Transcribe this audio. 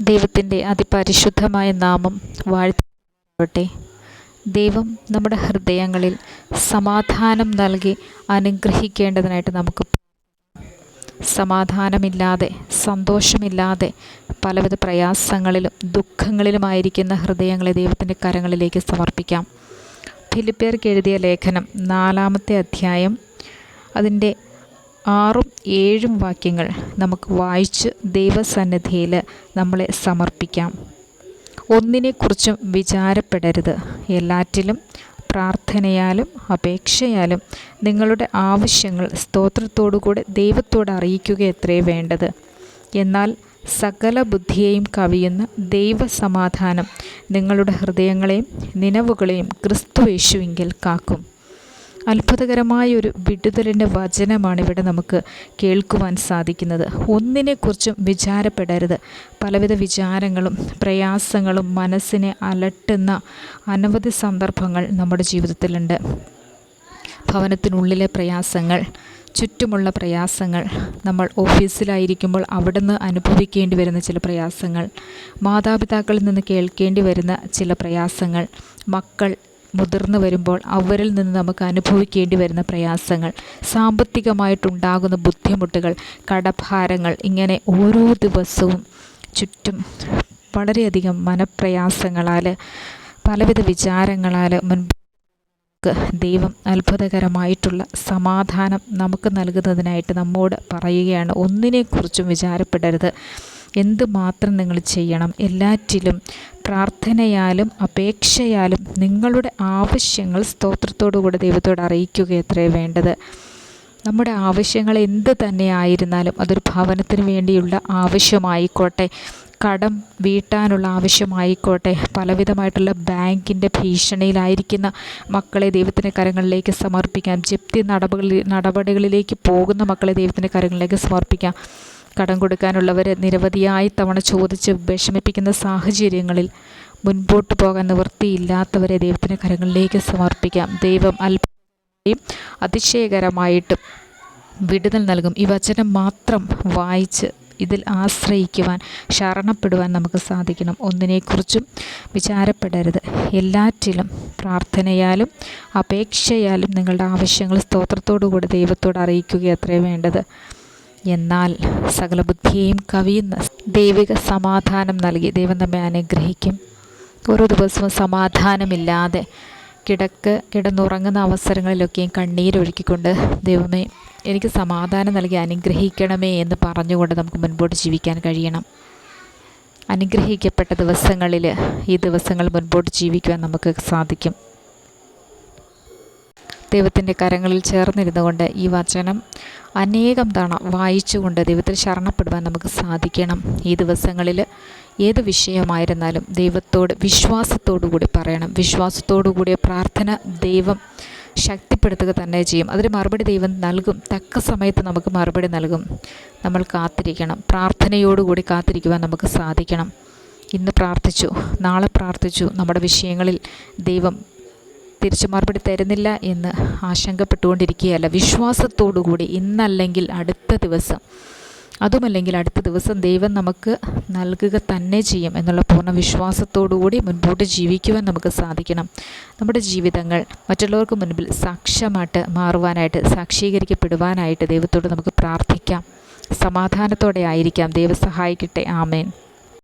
ദൈവത്തിന്റെ അതിപരിശുദ്ധമായ നാമം വാഴ്ത്തട്ടെ ദൈവം നമ്മുടെ ഹൃദയങ്ങളിൽ സമാധാനം നൽകി അനുഗ്രഹിക്കേണ്ടതിനായിട്ട് നമുക്ക് സമാധാനമില്ലാതെ സന്തോഷമില്ലാതെ പലവിധ പ്രയാസങ്ങളിലും ദുഃഖങ്ങളിലുമായിരിക്കുന്ന ഹൃദയങ്ങളെ ദൈവത്തിന്റെ കരങ്ങളിലേക്ക് സമർപ്പിക്കാം. ഫിലിപ്പിയർക്ക് എഴുതിയ ലേഖനം നാലാമത്തെ അധ്യായം അതിന്റെ ആറും ഏഴും വാക്യങ്ങൾ നമുക്ക് വായിച്ച് ദൈവസന്നിധിയിൽ നമ്മളെ സമർപ്പിക്കാം. ഒന്നിനെക്കുറിച്ചും വിചാരപ്പെടരുത്. എല്ലാറ്റിലും പ്രാർത്ഥനയാലും അപേക്ഷയാലും നിങ്ങളുടെ ആവശ്യങ്ങൾ സ്തോത്രത്തോടുകൂടെ ദൈവത്തോട് അറിയിക്കുക എത്രേ വേണ്ടത്. എന്നാൽ സകല ബുദ്ധിയെയും കവിയുന്ന ദൈവസമാധാനം നിങ്ങളുടെ ഹൃദയങ്ങളെയും നിലവുകളെയും ക്രിസ്തുവേശുവിങ്കിൽ കാക്കും. അത്ഭുതകരമായ ഒരു വിടുതലിന്റെ വചനമാണ് ഇവിടെ നമുക്ക് കേൾക്കുവാൻ സാധിക്കുന്നത്. ഒന്നിനെക്കുറിച്ചും വിചാരപ്പെടരുത്. പലവിധ വിചാരങ്ങളും പ്രയാസങ്ങളും മനസ്സിനെ അലട്ടുന്ന അനവധി സന്ദർഭങ്ങൾ നമ്മുടെ ജീവിതത്തിലുണ്ട്. ഭവനത്തിനുള്ളിലെ പ്രയാസങ്ങൾ ചുറ്റുമുള്ള പ്രയാസങ്ങൾ നമ്മൾ ഓഫീസിലായിരിക്കുമ്പോൾ അവിടുന്ന് അനുഭവിക്കേണ്ടി വരുന്ന ചില പ്രയാസങ്ങൾ മാതാപിതാക്കളിൽ നിന്ന് കേൾക്കേണ്ടി വരുന്ന ചില പ്രയാസങ്ങൾ മക്കൾ മുതിർന്നു വരുമ്പോൾ അവരിൽ നിന്ന് നമുക്ക് അനുഭവിക്കേണ്ടി വരുന്ന പ്രയാസങ്ങൾ സാമ്പത്തികമായിട്ടുണ്ടാകുന്ന ബുദ്ധിമുട്ടുകൾ കടഭാരങ്ങൾ ഇങ്ങനെ ഓരോ ദിവസവും ചുറ്റും വളരെയധികം മനപ്രയാസങ്ങളാൽ പലവിധ വിചാരങ്ങളാൽ മുൻപ് ദൈവം അത്ഭുതകരമായിട്ടുള്ള സമാധാനം നമുക്ക് നൽകുന്നതിനായിട്ട് നമ്മോട് പറയുകയാണ്. ഒന്നിനെക്കുറിച്ചും വിചാരപ്പെടരുത്. എന്തുമാത്രം നിങ്ങൾ ചെയ്യണം? എല്ലാറ്റിലും പ്രാർത്ഥനയാലും അപേക്ഷയാലും നിങ്ങളുടെ ആവശ്യങ്ങൾ സ്തോത്രത്തോടുകൂടി ദൈവത്തോട് അറിയിക്കുക എത്രേ വേണ്ടത്. നമ്മുടെ ആവശ്യങ്ങൾ എന്ത് തന്നെ ആയിരുന്നാലും അതൊരു ഭവനത്തിന് വേണ്ടിയുള്ള ആവശ്യമായിക്കോട്ടെ കടം വീട്ടാനുള്ള ആവശ്യമായിക്കോട്ടെ പലവിധമായിട്ടുള്ള ബാങ്കിന്റെ ഭീഷണിയിലായിരിക്കുന്ന മക്കളെ ദൈവത്തിന്റെ കരങ്ങളിലേക്ക് സമർപ്പിക്കാം. ജപ്തി നടപടി നടപടികളിലേക്ക് പോകുന്ന മക്കളെ ദൈവത്തിന്റെ കരങ്ങളിലേക്ക് സമർപ്പിക്കാം. കടം കൊടുക്കാനുള്ളവർ നിരവധിയായി തവണ ചോദിച്ച് വിഷമിപ്പിക്കുന്ന സാഹചര്യങ്ങളിൽ മുൻപോട്ട് പോകാൻ നിവൃത്തിയില്ലാത്തവരെ ദൈവത്തിന്റെ കരങ്ങളിലേക്ക് സമർപ്പിക്കാം. ദൈവം അല്പയും അതിശയകരമായിട്ടും വിടുതൽ നൽകും. ഈ വചനം മാത്രം വായിച്ച് ഇതിൽ ആശ്രയിക്കുവാൻ ശരണപ്പെടുവാൻ നമുക്ക് സാധിക്കണം. ഒന്നിനെക്കുറിച്ചും വിചാരപ്പെടരുത്. എല്ലാറ്റിലും പ്രാർത്ഥനയാലും അപേക്ഷയാലും നിങ്ങളുടെ ആവശ്യങ്ങൾ സ്തോത്രത്തോടു കൂടി ദൈവത്തോട് അറിയിക്കുക അത്രേ വേണ്ടത്. എന്നാൽ സകല ബുദ്ധിയെയും കവിയുന്ന ദൈവിക സമാധാനം നൽകി ദൈവം നമ്മെ അനുഗ്രഹിക്കും. ഓരോ ദിവസവും സമാധാനമില്ലാതെ കിടക്ക് കിടന്നുറങ്ങുന്ന അവസരങ്ങളിലൊക്കെയും കണ്ണീരൊഴുക്കിക്കൊണ്ട് ദൈവമേ എനിക്ക് സമാധാനം നൽകി അനുഗ്രഹിക്കണമേ എന്ന് പറഞ്ഞുകൊണ്ട് നമുക്ക് മുൻപോട്ട് ജീവിക്കാൻ കഴിയണം. അനുഗ്രഹിക്കപ്പെട്ട ദിവസങ്ങളിൽ ഈ ദിവസങ്ങൾ മുൻപോട്ട് ജീവിക്കുവാൻ നമുക്ക് സാധിക്കും. ദൈവത്തിന്റെ കരങ്ങളിൽ ചേർന്നിരുന്നു കൊണ്ട് ഈ വചനം അനേകം തവണ വായിച്ചുകൊണ്ട് ദൈവത്തിൽ ശരണപ്പെടുവാൻ നമുക്ക് സാധിക്കണം. ഈ ദിവസങ്ങളിൽ ഏത് വിഷയമായിരുന്നാലും ദൈവത്തോട് വിശ്വാസത്തോടു കൂടി പറയണം. വിശ്വാസത്തോടു കൂടിയ പ്രാർത്ഥന ദൈവം ശക്തിപ്പെടുത്തുക തന്നെ ചെയ്യും. അതിന് മറുപടി ദൈവം നൽകും. തക്ക സമയത്ത് നമുക്ക് മറുപടി നൽകും. നമ്മൾ കാത്തിരിക്കണം. പ്രാർത്ഥനയോടുകൂടി കാത്തിരിക്കുവാൻ നമുക്ക് സാധിക്കണം. ഇന്ന് പ്രാർത്ഥിച്ചു. നാളെ പ്രാർത്ഥിച്ചു. നമ്മുടെ വിഷയങ്ങളിൽ ദൈവം തിരിച്ചു മറുപടി തരുന്നില്ല എന്ന് ആശങ്കപ്പെട്ടുകൊണ്ടിരിക്കുകയല്ല. വിശ്വാസത്തോടുകൂടി ഇന്നല്ലെങ്കിൽ അടുത്ത ദിവസം അതുമല്ലെങ്കിൽ അടുത്ത ദിവസം ദൈവം നമുക്ക് നൽകുക തന്നെ ചെയ്യും എന്നുള്ള പൂർണ വിശ്വാസത്തോടുകൂടി മുൻപോട്ട് ജീവിക്കുവാൻ നമുക്ക് സാധിക്കണം. നമ്മുടെ ജീവിതങ്ങൾ മറ്റുള്ളവർക്ക് മുൻപിൽ സാക്ഷ്യമായിട്ട് മാറുവാനായിട്ട് സാക്ഷീകരിക്കപ്പെടുവാനായിട്ട് ദൈവത്തോട് നമുക്ക് പ്രാർത്ഥിക്കാം. സമാധാനത്തോടെ ആയിരിക്കാം. ദൈവം സഹായിക്കട്ടെ. ആമേൻ.